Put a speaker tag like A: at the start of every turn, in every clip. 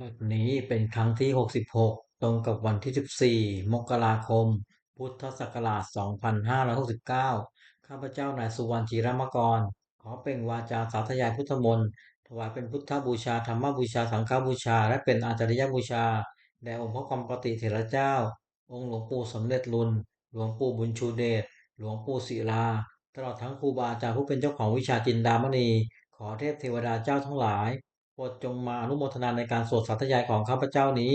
A: บทนี้เป็นครั้งที่ 66 ตรงกับวันที่ 14 มกราคม พุทธศักราช 2569 ข้าพเจ้านายสุวรรณจีรมกร ขอเปล่งวาจาสาธยายพุทธมนต์ถวายเป็นพุทธบูชาธรรมบูชาสังฆบูชา และเป็นอาจาริยบูชา แด่องค์พระกรมปฏิเถระเจ้า องค์หลวงปู่สมเด็จลุน หลวงปู่บุญชูเดช หลวงปู่ศิลา ตลอดทั้งครูบาอาจารย์ผู้เป็นเจ้าของวิชาจินดามณี ขอเทพเทวดาเจ้าทั้งหลาย ปรดจงมาอนุโมทนาในการสวดสาธยายของข้าพเจ้านี้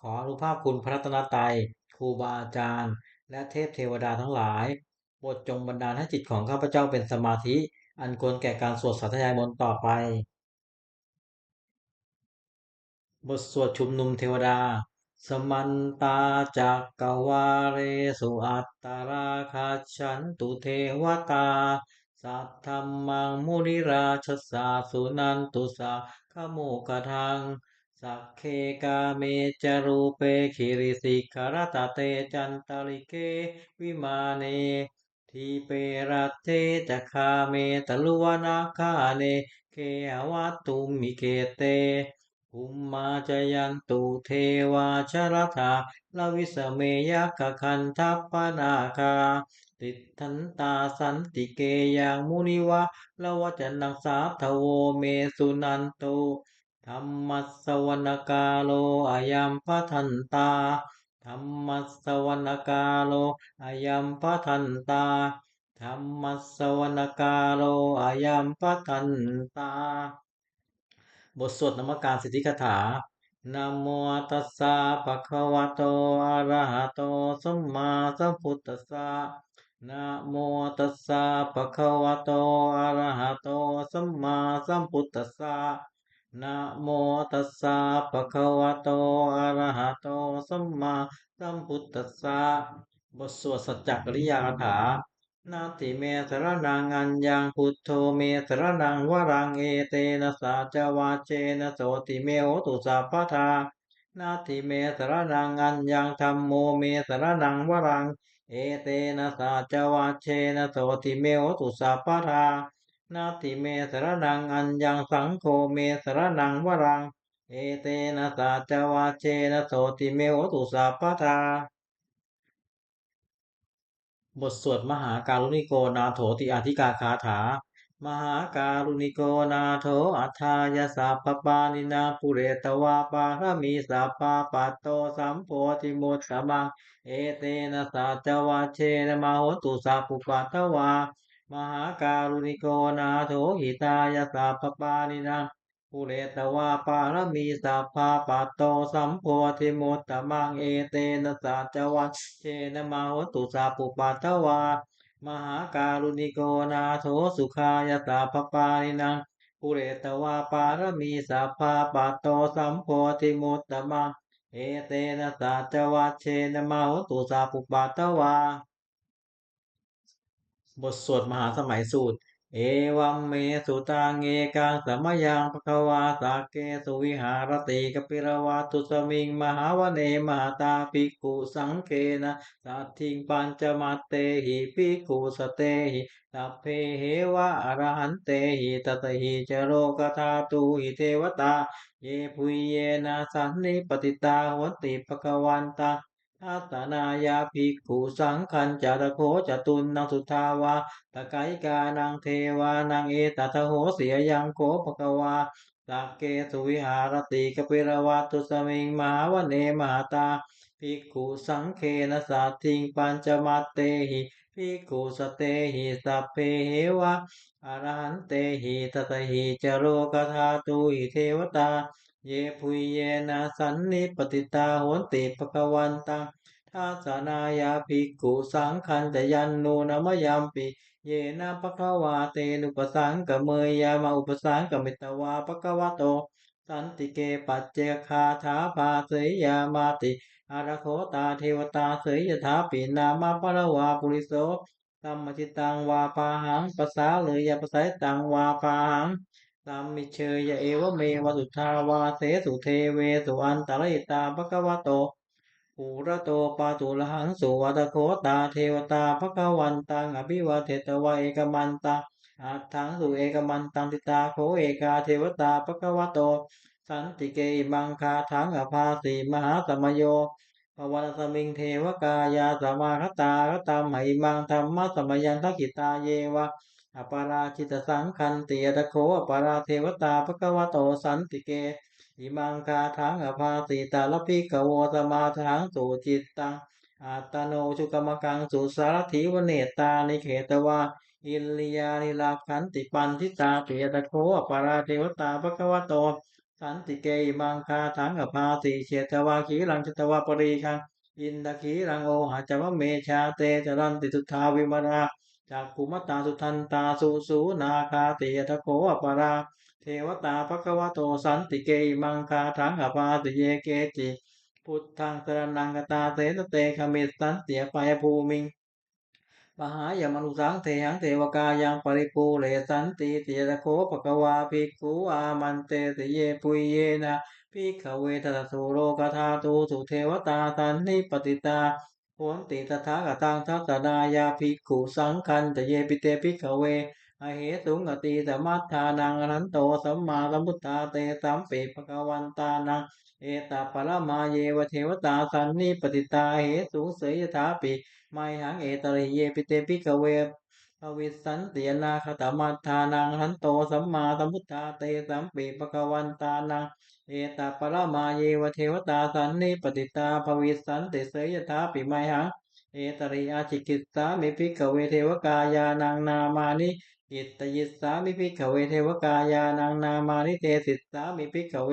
A: ขออนุภาพคุณพระรัตนตรัยครูบาอาจารย์ และเทพเทวดาทั้งหลายโปรดจงบันดาลให้จิตของข้าพเจ้าเป็นสมาธิ อันควรแก่การสวดสาธยายมนต์ต่อไป บทสวดชุมนุมเทวดา สมันตาจักกวาเรสุอัตตราคาฉันตุเทวตาสัทธรรมังมุนิราชสาสุนันตุสา ขโมกทัง สักเคกาเมจารูเปคิริสิกขรตเตจันตลิเกวิมาเนทีเปรัตเทจคาเมตลุวนาคาเนเคอวัตุมิเกเตภูมมาจยันตุเทวาชรธาลวิสเมยกคันทัปปนาคา ติทันตาสันติเกยังมุนิวะละวจนังสาทโวเมสุนันโตธรรมัสวนกาโลอายัมพัทันตาธรรมัสวนกาโลอายัมพัทันตาธรรมัสวนกาโลอายัมพัทันตา บทสวดนมัการสิทธิคาถานะโมตัสสะภะคะวะโตอะระหะโตสัมมาสัมพุทธัสสะ นะโมตัสสะภะคะวะโต อะระหะโต สัมมาสัมพุทธัสสะนะโมตัสสะภะคะวะโต อะระหะโต สัมมาสัมพุทธัสสะบทสวดสัจจกริยาคาถา นาติเมสรนังอัญญังพุทโธเมสรนังวรังเอเตนะสาจวาเจนะโสติเมโหตุสัพพทานาติเมสรนังอัญญังธรรมโมเมสรนังวรังเเอเตนะสาจวาเชนะโสติเมโอตุสัพพทานาติเมสระนังอัญญังสังโฆเมสระนังวรัง เอเตนะสาจวาเชนะโสติเมโอตุสัพพทาบทสวดมหาการุณิโกนาโถติอธิกาคาถา มหาการุณิโกนาโถอัฏฐายาสัพพปานินาปุเรตวาปารมีสัพพาปัตโตสัมโพธิมุตตมังเอเตนะสัจวาเชนมโหตุสัพพุปัตวามหาการุณิโกนาโถหิตายาสัพพปานินาปุเรตวาปารมีสัพพาปัตโตสัมโพธิมุตตมังเอเตนะสัจวาเชนมโหตุสัพพุปัตตวา มหาการุณิโกนาโถสุขายาสัพพปานินังปุเรตวาปารมีสัพพาปัตโตสัมโพธิมุตตมังเอเตนะสัจวัชเชนะมโหตุสาปุปัตตวา บทสวดมหาสมัยสูตร เอวัมเมสุตังเอกังสมยังภคะวาสาเกสุวิหารติกปิรวาตุสมิงมหาวเนมหาตาภิกขุสังเคนะสัตถิงปัญจมัตเตหิภิกขุสเตหิสัพเพเหวะอรหันเตหิตตหิจโรกธาตุหิเทวตา เยภุยเยนะสันนิปติตาหวนติภควันตา ทัตนายาภิกขุสังขันจารโคจตุนนังสุทาวาตะไกกานังเทวานังเอตัทโหเสียยังโคภควาสักเกสุวิหารติกปิรวัตุสมิงมหาวเนมหาตาภิกขุสังเคนะสัตถิงปัญจมัตเตหิภิกขุสเตหิสัพเพเหวะอรหันเตหิตตหิจโรกธาตุหิเทวตา เยภุยเยนะสันนิปติตาโหนติภควันตังทัสนายาภิกขุสังขันจยันนูนมยัมปิเยนะภควาเตนุปสังกเมยยามาอุปสังกมิตวาภควโต สันติเกปัจเจคาถาภาเสยยามาติอาระโคตาเทวตาเสยยถาปินามาปะระวาปุริโสสัมมจิตังวาปาหังภาษาเลยยาภาษาตังวาปาหัง สัมมิเชยเอวเมวสุทาวาเสสุเทเวสุอันตริตาภควโตภูระโตปาตุลหังสุวัตโคตาเทวตาภควันตังอภิวาเทตวะเอกมันตังอัตถังสุเอกมันตังติตาโคเอกาเทวตาภควโต สันติเกอิมังคาทังอภาสีมหาสมโยปวันสมิงเทวกายาสมาคตาคตามหิมังธรรมะสมยันทกิตาเยวะ อปาราชิตสังคันติยตโคอปาราเทวตาภควโตสันติเก อิมังคาทังอภาสีตาลพิกโวสมาทังสุจิตตังอัตโนชุกรรมกังสุสารถิวเนตานิเขตวาอิลลียานิลาคันติปันทิตาปิยตโคอปาราเทวตาภควโตสันติเกอิมังคาทังอภาสีเชตวาขีรังจตวาปรีคังอินทขีรังโอหะจวะเมชาเตจรันติสุทธาวิมรา จากกุมตาสุทันตาสุสูนาคาติยตโคอปรา เทวตาภควโตสันติเกอิมังคาทังอภาติเยเกจิ พุทธังสรนังกตาเสนเตคเมสันเตียปายภูมิงมหายมนุสังเทหังเทวกายังปริปูเรสันติติยตโคปะกวาภิกขุอามันเตติเยปุยเยนะภิกขเวทัสสุโลกธาตุสุเทวตาสันนิปติตา โหนติตถาคตังทัสสดายาภิกขุสังคันจะเยปิเตภิกเวอเหสุงอติสมัทธานังอนันโตสัมมาสัมพุทธาเตสัมปิปะกวันตานังเอตาปรมาเยวเทวตาสันนิปติตาเหสุเสยถาปิไมหังเอตริเยปิเตปิกเว ภวิสันติยนาคตมัทานังหันโตสัมมาสัมพุทธาเตสัมปิปะกวันตานัง เอตาปรมาเยวเทวตาสันนิปติตาภวิสันติเสยถาปิไมหัง เอตริอาชิกิตสามิภิกขเวเทวกายานังนามานิอิตตยิสสามิภิกขเวเทวกายานังนามานิเตสิสสามิภิกขเว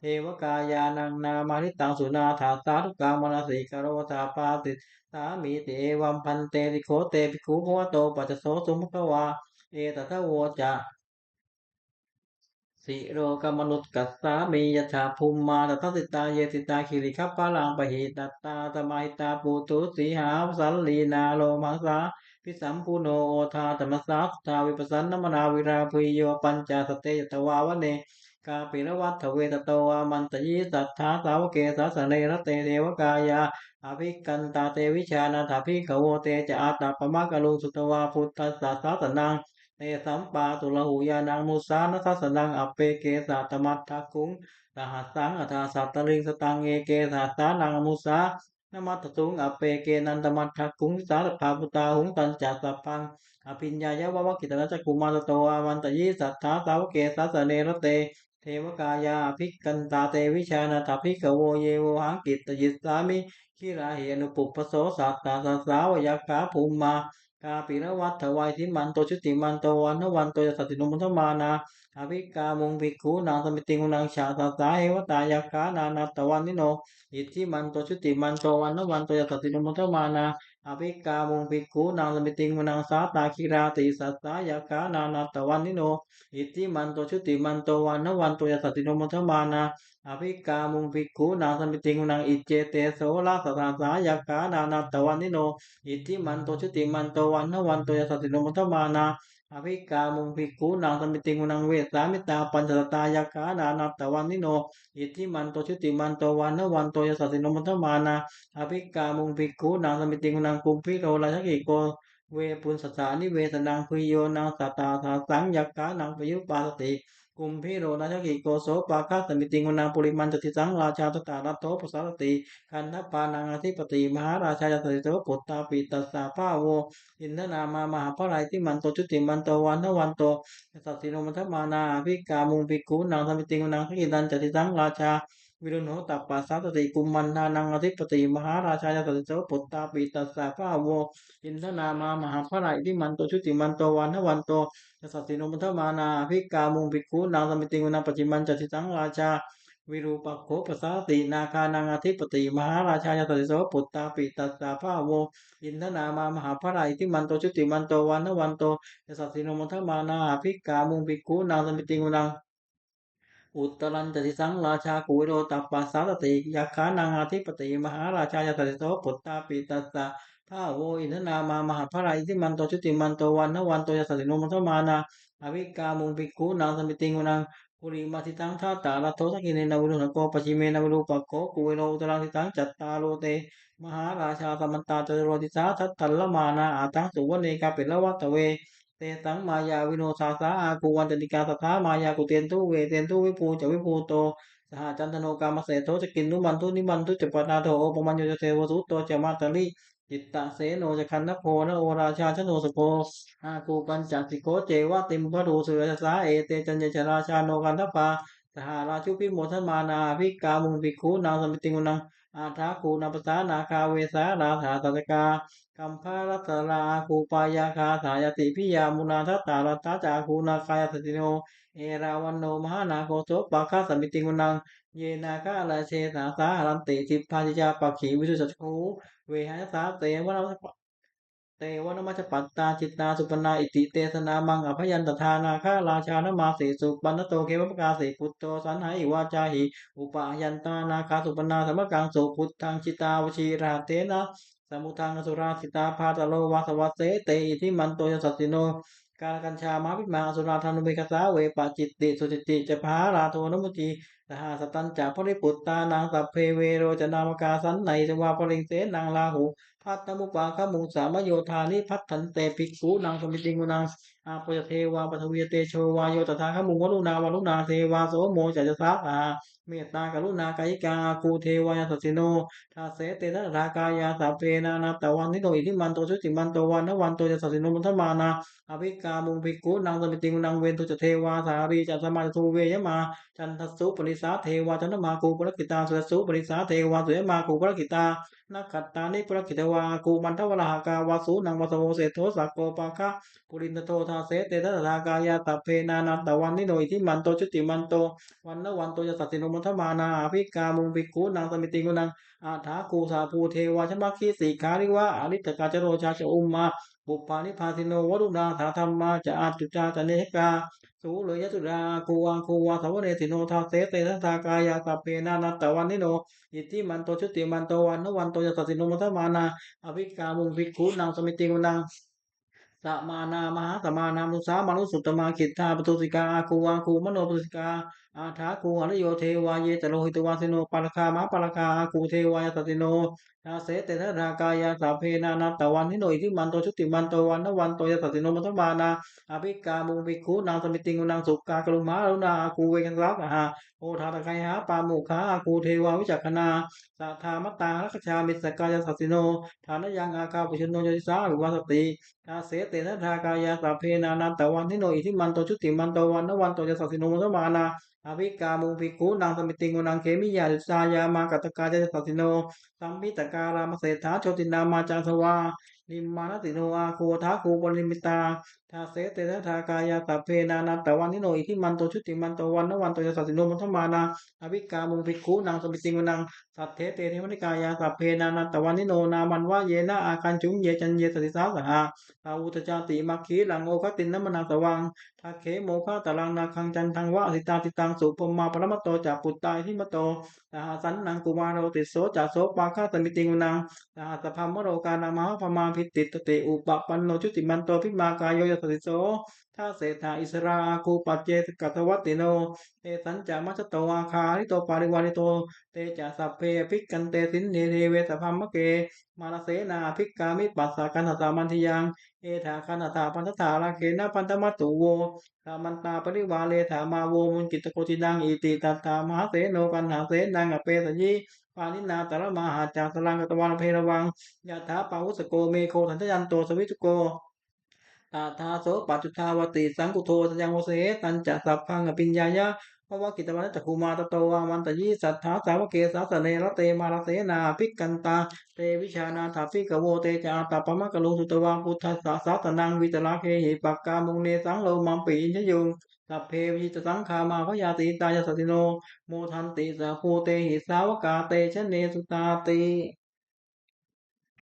A: เทวกายานังนามานิตังสุนาถาสาธุกามนสิกโรธาปาติสามีเตวัมพันเตติโคเตปิคูภวโตปัจจโสสุภควา เอตทะโวจะสิโรกมนุษกัสสามียถาภูมิมาตทัสิตาเยติตาคิริคัปปะลังปะหิตัตตาสมัยตาปูตุสีหาสัลลีนาโลมังสาพิสัมปุโนโอทาธรรมสาสุทาวิปัสสนนมนาวิราภุยโยปัญจสเตยตวาวเน กาปิรวัตเวตโตวามันตยีสัทธาสาวเกสาสเนรเตเทวกายาอภิกันตาเตวิชานาถาภิกขโวเตจะอาตาปมะกะลุงสุตวาพุทธัสสะสาสนังเตสัมปาตุลหูยานังมุสานัสสนังอเปเกสาตมัตทักคุงสหัสสังอัฏาสัตตลิงสตังเอเกสหัสานังมุสานมัตตุงอเปเกนันตมัตทักคุงสารภาพุตาหุงตันจัสสพังอภิญญายะวะวะกิตนะจักกุมารโตอามันตยีสัทธาสาวเกสาสเนรเต เทวกายาภิกกันตาเตวิชานาถาภิกขโวเยโวหังกิตตยิสสามิขีราเหนุปุปโสสัตตาสสาวยาขาภูมิมากาปิรวัตถวายทิมันโตชุติมันโตวันนวันโตยสัตตินุมุทมานาอภิกามุงภิกขุนางสมิติงุนางชาตาสาเหวตายาคานานาตวันนิโน อิทธิมันโตชุติมันโตวันนวันโตยสัตตินุมุทมานา อภิกามุงภิกขุนางสมิติงุนางสาตาคิราติสัตสายาคานานาตวันนิโน อาภิกามุงภิกขุนางสมิติงุนางอิเจเตโสลาสตาสายาคานานาตวันนิโนอิทธิมันโตชุติมันโตวันนวันโตยสัตตินุมุทมานาอภิกามุงภิกขุนางเวสามิตาปัญจตายาคานานาตวันนิโนอิทธิมันโตชุติมันโตวันนวันโตยสัตตินุมุทมานาอภิกามุงภิกขุนางสมิติงุนางกุมภิโรราชกิโกเวปุนสสานิเวสนังพิโยนางสัตตาสาสังยากานังปยุปปาสติ กุมพิโรราชกิโกโสปาคาสมิติงุนางปุริมันจติสังราชาตตารัตโตปสารติคันธปานังอธิปติมหาราชายาสติโตปุตตาปิตัสสาภาโวอินทนามามหาพระไรที่มันโตชุติมันโตวันทวันโตสัตติโนมัทมานาภิกามุงภิกขุนางสมิติงุนางขกิดันจติสังราชาวิรุณโหตัปปัสสาตติกุมมันนานังอธิปติมหาราชายาสติโตปุตตาปิตัสสาภาโวอินทนามามหาพระไรที่มันโตชุติมันโตวันทวันโต สัตติโนมัทมานาภิกามุงภิกขุนางสมิติงุนางปัจจิมันจติสังราชาวิรูปโขปสาตินาคานังอธิปติมหาราชายาติโสปุตตาปิตัสสาภาโวอินทนามามหาพระไรที่มันโตชุติมันโตวันนวันโตสัตติโนมัทมานาภิกามุงภิกขุนางสมิติงุนางอุตตรันจติสังราชากุวิโรตัปปัสสาตติยักขานังอธิปติมหาราชายาติโสปุตตาปิตัสสะ พาโวอินทนามามหาพระไรที่มันโตชุติมันโตวันนวันโตยสัตติโนมัทมานาอภิกามุงภิกขุนางสมิติงุนางปุริมาทิตังท่าตาลโทสักิเนนวิรุณโกปชิเมนวิรูปโกกุวิโรตรังทิตังจัตตาโลเต มหาราชาสมันตาจโรติสาทัตตัลละมานาอาตังสุวเนกาเปิละวัตเวเตสังมายาวิโนสาสาอากูวันจติกาสัทธามายากุเตนทุเวเตนทุวิภูจะวิภูโตสหจันทโนกามเสโทจะกินนุบันทุนิบันทุจปนาโทโอปมัญโยจะเทวสุตโตจะมาตลิ จิตตะเสโนจะคันนโพนะโอราชาชโนสโพอากูปัญจสิโกเจวะติมพระดูเสือสาเอเตจันเชราชาโนกันทปาสหราชุพิโมทมานาภิกามุงภิกขุนางสมิติงุนังอาทาคูนาปสานาคาเวสาราธาตตกากัมภารัตราคูปายาคาสายติพิยามุนาทัตตารัตจาคูนาคายสติโน เอราวันโนมหานาโคโสปะคาสมิติงุนัง เยนาคาลาเชสาสารันติทิพาจิจาปักขีวิสุจักขู เวหายสาเตวนาเตวนมัจปัตตาจิตนาสุปนาอิติเตสนามังอภยันตทานาคาราชานมาเสสุปันโตเกวปกาเสพุตโตสันหาอิวาจาหิอุปายันตานาคาสุปนาสมกังโสพุทธังจิตาวชีราเตนะสมุทังอสุราสิตาพาตโลวาสวัสเสเตอิทิมันโตยสัตติโน การกัญชามาพิมาสุราธานุเบกสาเวปาจิตติสุจิติจะพาราโทนมุจีสหสตันจาพริปุตตานางสัพเพเวโรจนามกาสันในจวาปริงเสนางลาหู พัตตมุปาขมุงสามโยธานิพัฒถันเตภิกขุนางสมิติงุนางอาปยเทวาปทวีเตโชวาโยตถาขมุงวรุณาวรุณาเทวาโสโมจัจสาอาเมตตากรุณากายิกาคูเทวายาสสิโนทาเสเตนะรากายาสัพเพนานาตวันนิโนอิทิมันโตชุติมันโตวันนวันโตจะสสิโนมุทมานาอภิกามุงภิกขุนางสมิติงุนางเวนตุจเทวาสารีจัสมาจตุเวยมาจันทสุปริสาเทวาจันทมาคูปรกิตาสุสุปริสาเทวาสุยมาคูปรกิตานักขัตตานิปรกิตวาคูมันทวรหากาวาสูนังวสโมเสโทสักโกปาคะปุรินโททาเสเตตถากายาตเพนานันตวันนิโนอิทิมันโตชุติมันโตวันนวันโตยสัตสิโนมัทมานาอภิกามุงภิกขุนางสมิติกุนังอาถาคูสาภูเทวาชมัคคีสีการิวะอริตกาจโรชาชอุมมา ปปานิพาสิโนวรุณาถาธรรมาจะอาตุจาจะเนกาสูเลยยสุดาคูวาคูวาสาวเนติโนทาเสเตทัตากายาสัพเพนานัตตวันนิโนอิทิมันโตชุติมันโตวันนวันโตจะสัตสิโนมัทมานาอภิกามุงภิกขุนางสมิติงุนังสมานามหาสมานามุสามนุสุตตมาขิตธาปตุสิกาคูวาคูมโนปตุสิกาอาถาคูอริโยเทวายเยตโลหิตวาสิโนปาลคามาปาลคาอาคูเทวายสัตติโนทาเสเตทรากายาสัพเพนานัตวันนิโนอิทิมันโตชุติมันโตวันนวันโตยสัตติโนมัทมานาอภิกามุภิกขุนางสมิติงุนางสุกากลุมาลุนาอาคูเวกันรักหาโอทาตะไคหาปามุขาอาคูเทวาวิจักขณาสัทธามตตาลักชามิสกายสัตติโนฐานยังอาคาปุชนโนยติสาวิวาสติทาเสเตนะทากายาสัพเพนานัตวันนิโนอิทิมันโตชุติมันโตวันนวันโตยสัตติโนมัทมานา అవి కాముభికు నాంతమితింగుణం కేమియాల్ సాయామా కతకాజ సతినో సంవితకారామ సేథా చోతినామా చాసవా నిమ్మాన తినో ఆ కోథా కోపనిమిత ทาเสเตนะทากายาสัพเพนานัตตวันนิโนอิทิมันโตชุติมันโตวันนวันโตยสัตติโนมัทมานาอภิกามุงภิกขุนางสมิติงุนังสัทเทเตเทวนิกายาสัพเพนานัตตวันนิโนนามันวะเยนะอาคันจุงเยจันเยสติสาสหาอาวุตจาติมัคคีหลังโอคตินนมนาสวังทักเขโมฆะตารังนาคังจันทังวะสิตาติตังสุปมาปรมตโตจากปุตตายที่มโตสหสันนังกุมารโรติโสจากโสปาคาสมิติงุนังสหสพัมโรกานามาพมาพิติตติอุปปันโนชุติมันโตพิมากายโยยสติโสท่าเศรษฐาอิสราคูปัจเจกัตวัติโนเตสัญจามัชตอาคาริโตปาริวาริโต เตจาสัพเพภิกกันเตสินเนเทเวสพัมมะเก มาลเสนาภิกกามิปัสสากันหสามันทิยัง เอถาคันธาปันธาราเคนะพันธมัตตุโวสามันตาปริวาเลถามาโวมุนกิตโกตินังอิติตัตตามหาเสโนกันหาเสนังอเปสยีปานินาตระมหาจากสลังกตวันเพรวังยะถาปาวุสโกเมโคทันทยันโตสวิจุโก ตาทาโสปัจจุทาวติสังกุโทสยังโวเสตันจะสัพพังอปิญญายะภวกิตวันจักขุมาตโตวามันตยีสัทธาสาวเกสาสเนรเตมาลเสนาภิกกันตาเตวิชานาถาภิกโวเตจาตาปมะกะโลสุตวาพุทธัสสะสาตนังวิตราเคหิปักกามุงเนสังโลมัมปีนชยุงสัพเพวิจตสังขามาพยาติตายสติโนโมทันติสาภูเตหิสาวกาเตชเนสุตาติ